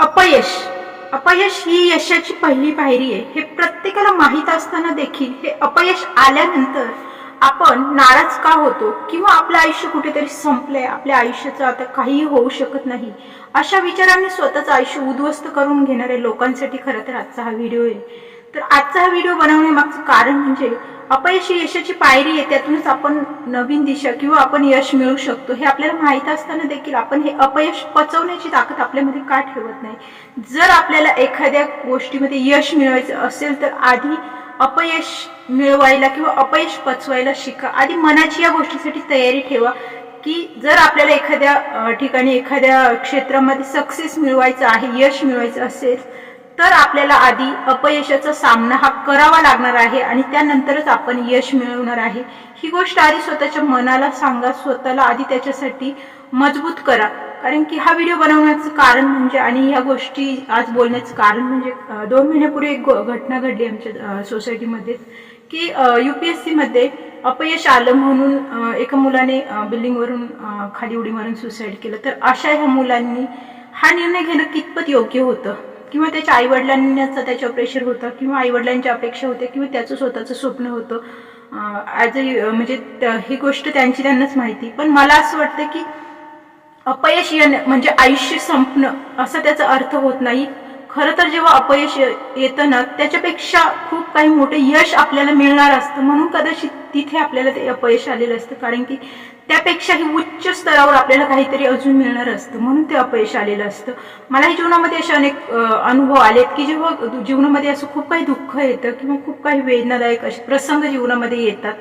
अपयश. अपयश ही यशाची पहिली पायरी आहे. हे प्रत्येकाला माहीत असताना देखील हे अपयश आल्यानंतर आपण नाराज का होतो किंवा आपलं आयुष्य कुठेतरी संपलंय आपल्या आयुष्याचं आता काहीही होऊ शकत नाही अशा विचारांनी स्वतःचं आयुष्य उद्ध्वस्त करून घेणाऱ्या लोकांसाठी खरं तर आजचा हा व्हिडिओ आहे. तर आजचा हा व्हिडिओ बनवण्यामागचं कारण म्हणजे अपयश यशाची पायरी आहे त्यातूनच आपण नवीन दिशा किंवा आपण यश मिळवू शकतो. हे आपल्याला माहीत असताना देखील आपण हे अपयश पचवण्याची ताकद आपल्यामध्ये का ठेवत नाही? जर आपल्याला एखाद्या गोष्टीमध्ये यश मिळवायचं असेल तर आधी अपयश मिळवायला किंवा अपयश पचवायला शिका. आधी मनाची या गोष्टीसाठी तयारी ठेवा की जर आपल्याला एखाद्या ठिकाणी एखाद्या क्षेत्रामध्ये सक्सेस मिळवायचं आहे यश मिळवायचं असेल तर आपल्याला आधी अपयशाचा सामना हा करावा लागणार आहे आणि त्यानंतरच आपण यश मिळवणार आहे. ही गोष्ट आधी स्वतःच्या मनाला सांगा स्वतःला आधी त्याच्यासाठी मजबूत करा. कारण की हा व्हिडिओ बनवण्याचं कारण म्हणजे आणि ह्या गोष्टी आज बोलण्याचं कारण म्हणजे दोन महिन्यापूर्वी एक घटना घडली आमच्या सोसायटीमध्ये की युपीएससी मध्ये अपयश आलं म्हणून एका मुलाने बिल्डिंगवरून खाली उडी मारून सुसाईड केलं. तर अशा ह्या मुलांनी हा निर्णय घेणं कितपत योग्य होतं? किंवा त्याच्या आईवडिलांचा त्याच्यावर प्रेशर होतं किंवा आईवडिलांची अपेक्षा होत्या किंवा त्याचं स्वतःचं स्वप्न होतं. ॲज अ म्हणजे ही गोष्ट त्यांची त्यांनाच माहिती. पण मला असं वाटतं की अपयश येणं म्हणजे आयुष्य संपणं असा त्याचा अर्थ होत नाही. खरं तर जेव्हा अपयश येतं ना त्याच्यापेक्षा खूप काही मोठं यश आपल्याला मिळणार असतं. म्हणून कदाचित तिथे आपल्याला ते अपयश आलेलं असतं. कारण की त्यापेक्षाही उच्च स्तरावर आपल्याला काहीतरी अजून मिळणार असतं. म्हणून ते अपयश आलेलं असतं. मलाही जीवनामध्ये असे अनेक अनुभव आलेत की जेव्हा जीवनामध्ये असं खूप काही दुःख येतं किंवा खूप काही वेदनादायक असे प्रसंग जीवनामध्ये येतात.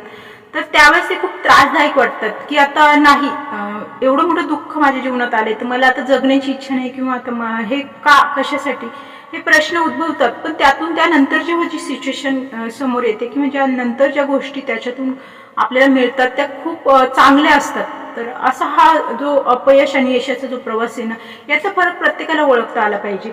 तर त्यावेळेस ते खूप त्रासदायक वाटतात की आता नाही. एवढं मोठं दुःख माझ्या जीवनात आले तर मला आता जगण्याची इच्छा नाही किंवा आता म- हे का कशासाठी? हे प्रश्न उद्भवतात. पण त्यातून त्यानंतर जेव्हा जी सिच्युएशन समोर येते किंवा ज्या नंतर ज्या गोष्टी त्याच्यातून आपल्याला मिळतात त्या खूप चांगल्या असतात. तर असा हा जो अपयश आणि यशाचा जो प्रवास आहे ना याचा फरक प्रत्येकाला ओळखता आला पाहिजे.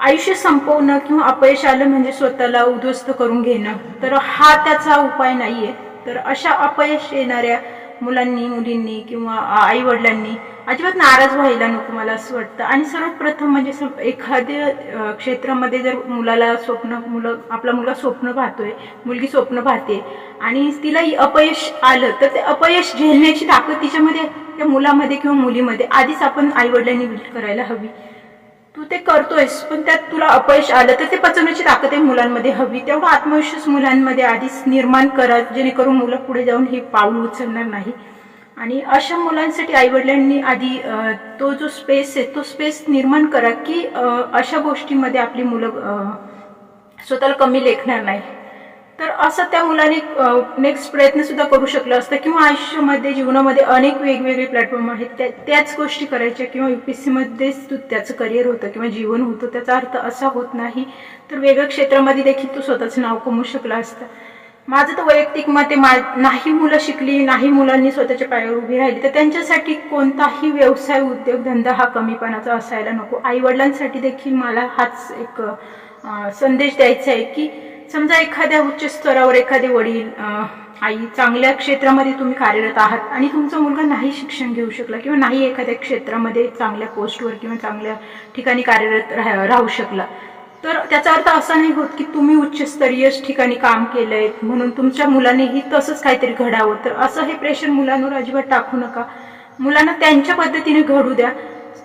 आयुष्य संपवणं किंवा अपयश आलं म्हणजे स्वतःला उद्ध्वस्त करून घेणं तर हा त्याचा उपाय नाही आहे तर अशा अपयश येणाऱ्या मुलांनी मुलींनी किंवा आई वडिलांनी अजिबात नाराज व्हायला नको मला असं वाटतं. आणि सर्वात प्रथम म्हणजे एखाद्या क्षेत्रामध्ये जर मुलाला स्वप्न मुलं आपला मुलगा स्वप्न पाहतोय मुलगी स्वप्न पाहते आणि तिलाही अपयश आलं तर ते अपयश झेलण्याची ताकद तिच्यामध्ये त्या मुलामध्ये किंवा मुलीमध्ये आधीच आपण आई वडिलांनी बिल्ड करायला हवी. तू ते करतोयस पण त्यात तुला अपयश आलं तर ते पचवण्याची ताकद आहे मुलांमध्ये हवी. तेवढा आत्मविश्वास मुलांमध्ये आधीच निर्माण करा जेणेकरून मुलं पुढे जाऊन हे पाऊल उचलणार नाही. आणि अशा मुलांसाठी आईवडिलांनी आधी तो जो स्पेस आहे तो स्पेस निर्माण करा की अशा गोष्टीमध्ये आपली मुलं स्वतःला कमी लेखणार नाही. तर असं त्या मुलाने नेक्स्ट प्रयत्न सुद्धा करू शकलं असतं किंवा आयुष्यामध्ये जीवनामध्ये अनेक वेगवेगळे प्लॅटफॉर्म आहेत. त्या त्याच गोष्टी करायच्या किंवा युपीएससी मध्येच तू त्याचं करिअर होतं किंवा जीवन होतं त्याचा अर्थ असा होत नाही. तर वेगळ्या क्षेत्रामध्ये देखील तू स्वतःचं नाव कमवू शकला असता. माझं तर वैयक्तिक मते मा- नाही मुलं शिकली नाही मुलांनी स्वतःच्या पायावर उभी राहिली तर त्यांच्यासाठी कोणताही व्यवसाय उद्योगधंदा हा कमीपणाचा असायला नको. आईवडिलांसाठी देखील मला हाच एक संदेश द्यायचा आहे की समजा एखाद्या उच्च स्तरावर एखादे वडील आई चांगल्या क्षेत्रामध्ये तुम्ही कार्यरत आहात आणि तुमचा मुलगा नाही शिक्षण घेऊ शकला किंवा नाही एखाद्या क्षेत्रामध्ये चांगल्या पोस्टवर किंवा चांगल्या ठिकाणी कार्यरत राह- राहू शकला तर त्याचा अर्थ असा नाही होत की तुम्ही उच्चस्तरीय ठिकाणी काम केलंय म्हणून तुमच्या मुलानेही तसंच काहीतरी घडावं. तर असं हे प्रेशर मुलांवर अजिबात टाकू नका. मुलांना त्यांच्या पद्धतीने घडू द्या.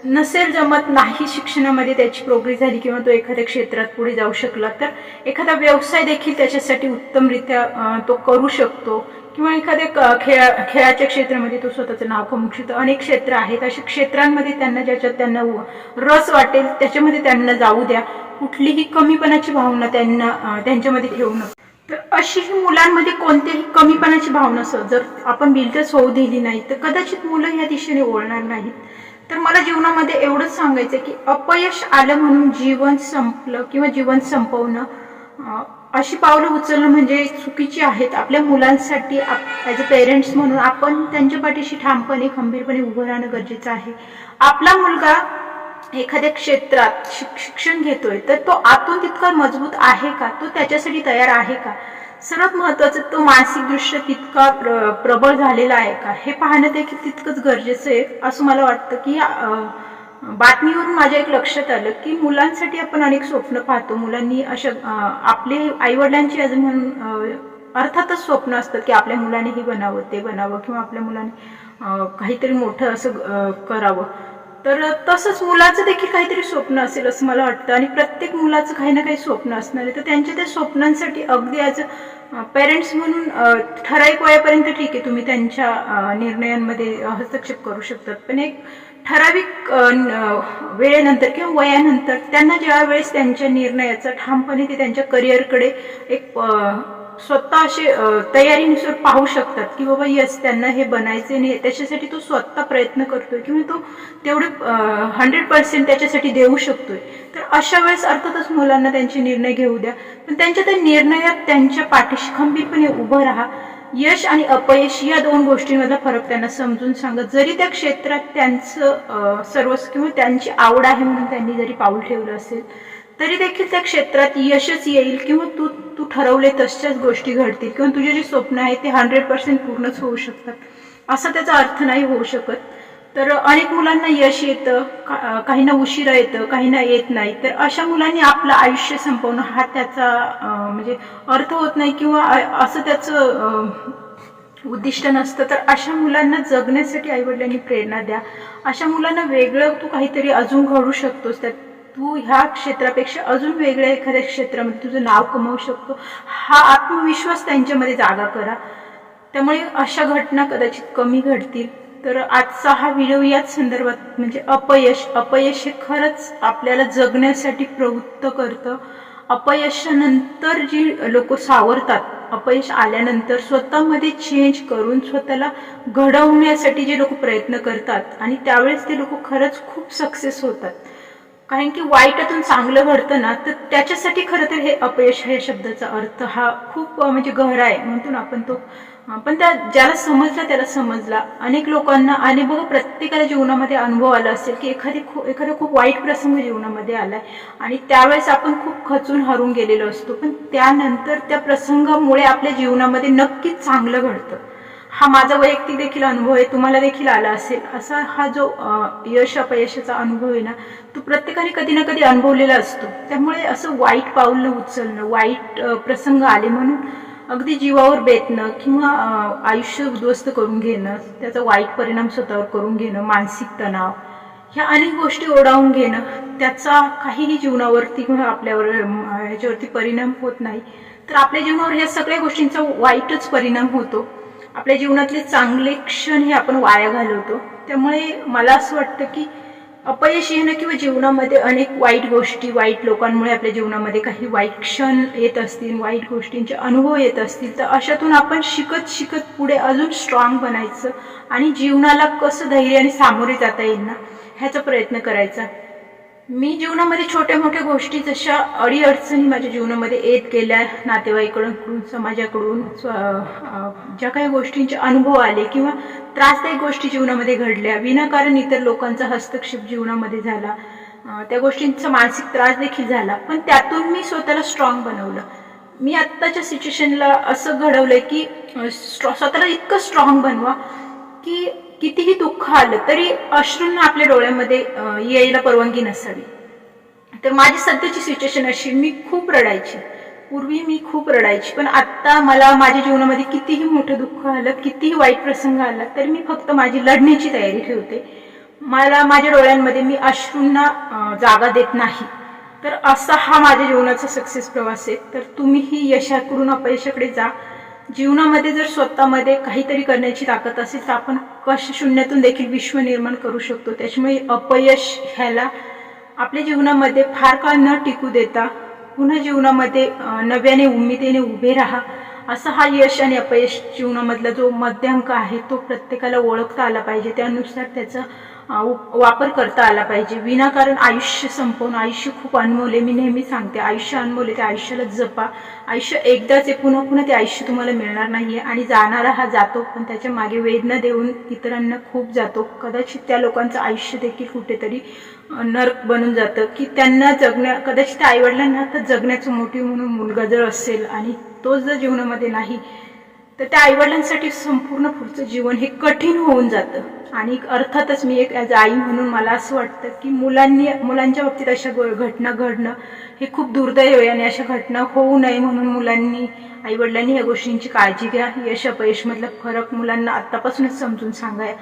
नसेल जमत नाही शिक्षणामध्ये त्याची प्रोग्रेस झाली किंवा तो एखाद्या क्षेत्रात पुढे जाऊ शकला तर एखादा व्यवसाय देखील त्याच्यासाठी उत्तमरित्या तो करू शकतो. किंवा एखाद्या खेळ खेळा खेळाच्या क्षेत्रामध्ये तो स्वतःचं नाव कमवू शकतो. अनेक क्षेत्र आहेत अशा क्षेत्रांमध्ये त्यांना ज्याच्यात त्यांना रस वाटेल त्याच्यामध्ये त्यांना जाऊ द्या. कुठलीही कमीपणाची भावना त्यांना त्यांच्यामध्ये ठेवू नका. तर अशी ही मुलांमध्ये कोणत्याही कमीपणाची भावना असं जर आपण बिल्डच होऊ दिली नाही तर कदाचित मुलं या दिशेने ओळणार नाहीत. तर मला जीवनामध्ये एवढंच सांगायचं की अपयश आलं म्हणून जीवन संपलं किंवा जीवन संपवणं अशी पावलं उचलणं म्हणजे चुकीची आहेत. आपल्या मुलांसाठी ॲज अ पेरेंट्स म्हणून आपण त्यांच्या पाठीशी ठामपणे खंबीरपणे उभं राहणं गरजेचं आहे. आपला मुलगा एखाद्या क्षेत्रात शिक्षण घेतोय तर तो आतून तितका मजबूत आहे का? तो त्याच्यासाठी तयार आहे का? सर्वात महत्वाचं तो मानसिक दृश्य तितका प्र प्रबळ झालेला आहे का? हे पाहणं देखील तितकंच गरजेचं आहे. असं मला वाटतं की बातमीवरून माझ्या एक लक्षात आलं की मुलांसाठी आपण अनेक स्वप्न पाहतो. मुलांनी अशा आपले आईवडिलांची अजून म्हणून अर्थातच स्वप्न असतात की आपल्या मुलाने हे बनावं ते बनावं किंवा आपल्या मुलाने काहीतरी मोठं असं करावं. तर तसंच मुलाचं देखील काहीतरी स्वप्न असेल असं मला वाटतं. आणि प्रत्येक मुलाचं काही ना काही स्वप्न असणार आहे. तर त्यांच्या त्या स्वप्नांसाठी अगदी ॲज पेरेंट्स म्हणून ठराविक वयापर्यंत ठीक आहे. तुम्ही त्यांच्या निर्णयांमध्ये हस्तक्षेप करू शकतात. पण एक ठराविक वेळेनंतर किंवा वयानंतर त्यांना ज्या वेळेस त्यांच्या निर्णयाचा ठामपणे ते त्यांच्या करिअरकडे एक स्वतः असे तयारीनुसार पाहू शकतात की बाबा यस त्यांना हे बनायचे नाही त्याच्यासाठी तो स्वतः प्रयत्न करतोय किंवा तो तेवढे हंड्रेड पर्सेंट त्याच्यासाठी देऊ शकतोय. तर अशा वेळेस अर्थातच मुलांना त्यांचे निर्णय घेऊ द्या. पण त्यांच्या त्या निर्णयात त्यांच्या पाठीशी खंबीरपणे उभं राहा. यश आणि अपयश या दोन गोष्टींमधला फरक त्यांना समजून सांगत जरी त्या क्षेत्रात त्यांचं सर्वस्व किंवा त्यांची आवड आहे म्हणून त्यांनी जरी पाऊल ठेवलं असेल तरी देखील त्या क्षेत्रात यशच येईल किंवा तू तू ठरवले तशाच गोष्टी घडतील किंवा तुझे जे स्वप्न आहे ते हंड्रेड पर्सेंट पूर्णच होऊ शकतात. असा त्याचा अर्थ नाही होऊ शकत. तर अनेक मुलांना यश येतं काहींना उशिरा येतं काहींना येत नाही. तर अशा मुलांनी आपलं आयुष्य संपवणं हा त्याचा म्हणजे अर्थ होत नाही किंवा असं त्याचं उद्दिष्ट नसतं. तर अशा मुलांना जगण्यासाठी आईवडिलांनी प्रेरणा द्या. अशा मुलांना वेगळं तू काहीतरी अजून घडू शकतोस त्यात तू ह्या क्षेत्रापेक्षा अजून वेगळ्या एखाद्या क्षेत्रामध्ये तुझं नाव कमवू शकतो. हा आत्मविश्वास त्यांच्यामध्ये जागा करा. त्यामुळे अशा घटना कदाचित कमी घडतील. तर आजचा हा व्हिडिओ याच संदर्भात म्हणजे अपयश अपयश हे खरंच आपल्याला जगण्यासाठी प्रवृत्त करतं. अपयशानंतर जी लोक सावरतात अपयश आल्यानंतर स्वतःमध्ये चेंज करून स्वतःला घडवण्यासाठी जे लोक प्रयत्न करतात आणि त्यावेळेस ते लोक खरंच खूप सक्सेस होतात. कारण की वाईटातून चांगलं घडतं ना तर त्याच्यासाठी खरं तर हे अपयश हे शब्दाचा अर्थ हा खूप म्हणजे गहरा आहे. म्हणतो ना आपण तो. पण त्या ज्याला समजला त्याला समजला. अनेक लोकांना आणि बघा प्रत्येकाला जीवनामध्ये अनुभव आला असेल की एखादी खूप एखादा खूप वाईट प्रसंग जीवनामध्ये आलाय. आणि त्यावेळेस आपण खूप खचून हरून गेलेलो असतो. पण त्यानंतर त्या प्रसंगामुळे आपल्या जीवनामध्ये नक्कीच चांगलं घडतं. हा माझा वैयक्तिक देखील अनुभव आहे तुम्हाला देखील आला असेल. असा हा जो यश अपयशाचा अनुभव आहे ना तो प्रत्येकाने कधी ना कधी अनुभवलेला असतो. त्यामुळे असं वाईट पाऊल उचलणं वाईट प्रसंग आले म्हणून अगदी जीवावर बेतणं किंवा आयुष्य उद्ध्वस्त करून घेणं त्याचा वाईट परिणाम स्वतःवर करून घेणं मानसिक तणाव ह्या अनेक गोष्टी ओढावून घेणं त्याचा काहीही जीवनावरती किंवा आपल्यावर याच्यावरती ह्याच्यावरती परिणाम होत नाही. तर आपल्या जीवनावर ह्या सगळ्या गोष्टींचा वाईटच परिणाम होतो. आपल्या जीवनातले चांगले क्षण हे आपण वाया घालवतो. त्यामुळे मला असं वाटतं की अपयश येणं किंवा जीवनामध्ये अनेक वाईट गोष्टी वाईट लोकांमुळे आपल्या जीवनामध्ये काही वाईट क्षण येत असतील वाईट गोष्टींचे अनुभव येत असतील तर अशातून आपण शिकत शिकत पुढे अजून स्ट्रॉंग बनायचं आणि जीवनाला कसं धैर्याने सामोरे जाता येईल ना ह्याचा प्रयत्न करायचा. मी जीवनामध्ये छोट्या मोठ्या गोष्टी जशा अडीअडचणी माझ्या जीवनामध्ये येत गेल्या नातेवाईकडून समाजाकडून ज्या काही गोष्टींचे अनुभव आले किंवा त्रासदायक गोष्टी जीवनामध्ये घडल्या विनाकारण इतर लोकांचा हस्तक्षेप जीवनामध्ये झाला त्या गोष्टींचा मानसिक त्रास देखील झाला पण त्यातून मी स्वतःला स्ट्रॉंग बनवलं. मी आत्ताच्या सिच्युएशनला असं घडवलंय की स्ट्रॉ- स्वतःला इतकं स्ट्रॉंग बनवा की कितीही दुःख आलं तरी अश्रूंना आपल्या डोळ्यामध्ये यायला परवानगी नसावी. तर माझी सध्याची सिच्युएशन अशी मी खूप रडायची. पूर्वी मी खूप रडायची पण आत्ता मला माझ्या जीवनामध्ये कितीही मोठं दुःख आलं कितीही वाईट प्रसंग आला तर मी फक्त माझी लढण्याची तयारी ठेवते. मला माझ्या डोळ्यांमध्ये मी अश्रूंना जागा देत नाही. तर असा हा माझ्या जीवनाचा सक्सेस प्रवास आहे. तर तुम्हीही यशाकडून अपयशाकडे जा. जीवनामध्ये जर स्वतःमध्ये काहीतरी करण्याची ताकद असेल तर आपण कश शून्यातून देखील विश्व निर्माण करू शकतो. त्याच्यामुळे अपयश ह्याला आपल्या जीवनामध्ये फार काळ न टिकू देता पुन्हा जीवनामध्ये नव्याने उमेदीने उभे राहा. असा हा यश आणि अपयश जीवनामधला जो मध्यांक आहे तो प्रत्येकाला ओळखता आला पाहिजे. त्यानुसार त्याचा वापर करता आला पाहिजे. विनाकारण आयुष्य संपवून आयुष्य खूप अनमोल. आहे मी नेहमी सांगते आयुष्य अनमोल आहे त्या आयुष्याला जपा. आयुष्य एकदाच आहे पुन्हा पुन्हा ते आयुष्य तुम्हाला मिळणार नाही आहे आणि जाणारा हा जातो पण त्याच्यामागे वेदना देऊन इतरांना खूप जातो. कदाचित त्या लोकांचं आयुष्य देखील कुठेतरी नर्क बनून जातं. की त्यांना जगण्या कदाचित त्या आईवडिलांना तर जगण्याचं मोठी म्हणून मुलगा जर असेल आणि तोच जर जीवनामध्ये नाही तर त्या आईवडिलांसाठी संपूर्ण पुढचं जीवन हे कठीण होऊन जातं. आणि अर्थातच मी एक ॲज आई म्हणून मला असं वाटतं की मुलांनी मुलांच्या बाबतीत अशा घटना घडणं हे खूप दुर्दैव आहे आणि अशा घटना होऊ नये म्हणून मुलांनी आईवडिलांनी ह्या गोष्टींची काळजी घ्या. यश अपयशमधला फरक मुलांना आत्तापासूनच समजून सांगाय.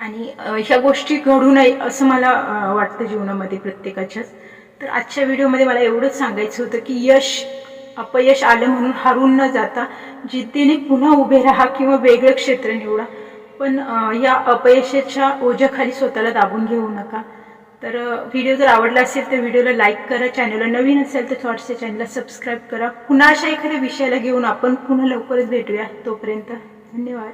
आणि ह्या गोष्टी घडू नये असं मला वाटतं जीवनामध्ये प्रत्येकाच्याच. तर आजच्या व्हिडिओमध्ये मला एवढंच सांगायचं होतं की यश अपयश आलं म्हणून हरून न जाता जिद्दीने पुन्हा उभे राहा किंवा वेगळं क्षेत्र निवडा. पण या अपयशाच्या ओझ्याखाली स्वतःला दाबून घेऊ नका. तर व्हिडिओ जर आवडला असेल तर व्हिडिओला लाईक करा चॅनलला नवीन असेल तर थॉट्स या चॅनलला सबस्क्राईब करा. पुन्हा अशा एखाद्या विषयाला घेऊन आपण पुन्हा लवकरच भेटूया. तोपर्यंत धन्यवाद.